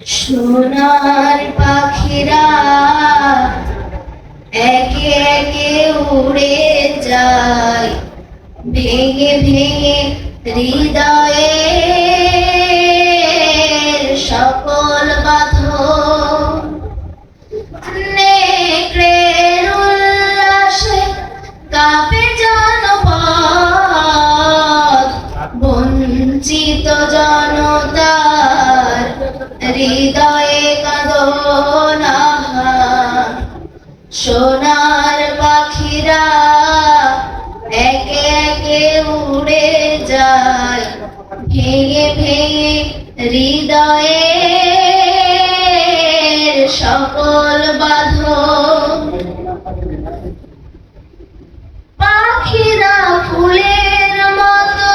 সোনার পাখিরা একে একে উড়ে যায়। ভেঙে ভেঙে হৃদয়ে হৃদয়ে কাঁদনা সোনার পাখিরা একে একে উড়ে যায়, ভেঙে ভেঙে হৃদয়ের সকল বাঁধন। পাখিরা ফুলের মতো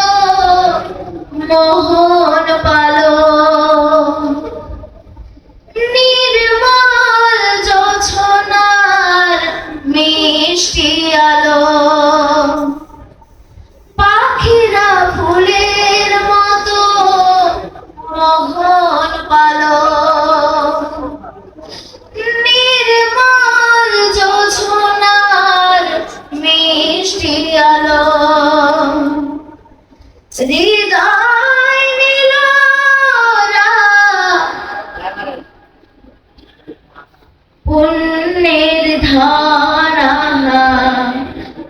মোহন হৃদয় নিল পুণ্যের ধারা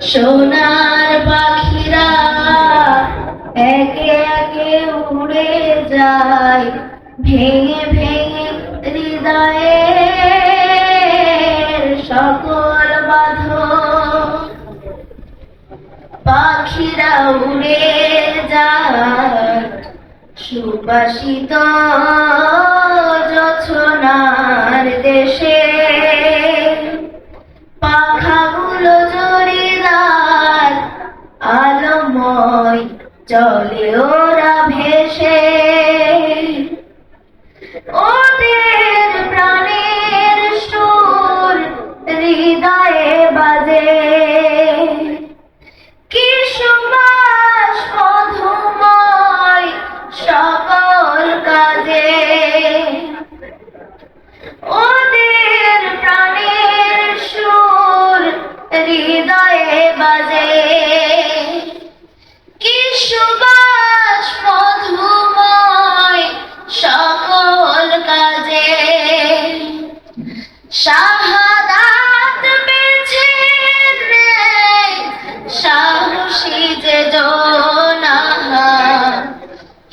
সোনার পাখিরা একে একে উড়ে যায়, ভেঙে ভেঙে হৃদয়ের সকল বাঁধন। পাখিরা উড়ে যায় সুবাসিত যছনার দেশে। পাখাগুলো জড়িদার আলোময় চলে ওদের প্রাণের সুর হৃদয়ে বাজে। কি সুবাস মধুময় সকল কাজে। শাহাদাত বেছে নেয় সাহসী যে জোনাহা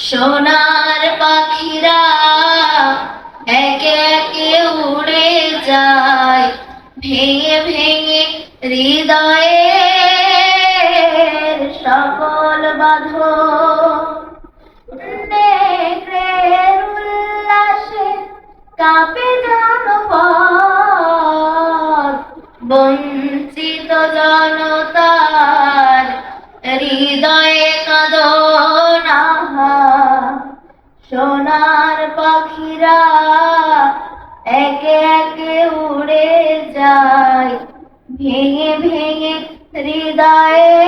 সোনার পাখিরা একে একে উড়ে যায় ভেঙে ভেঙে হৃদয়ে সকল নেকড়ের উল্লাসে কাঁপে জনপদ। বঞ্চিত জনতার হৃদয়ে ভেঙে ভেঙে হৃদয়ে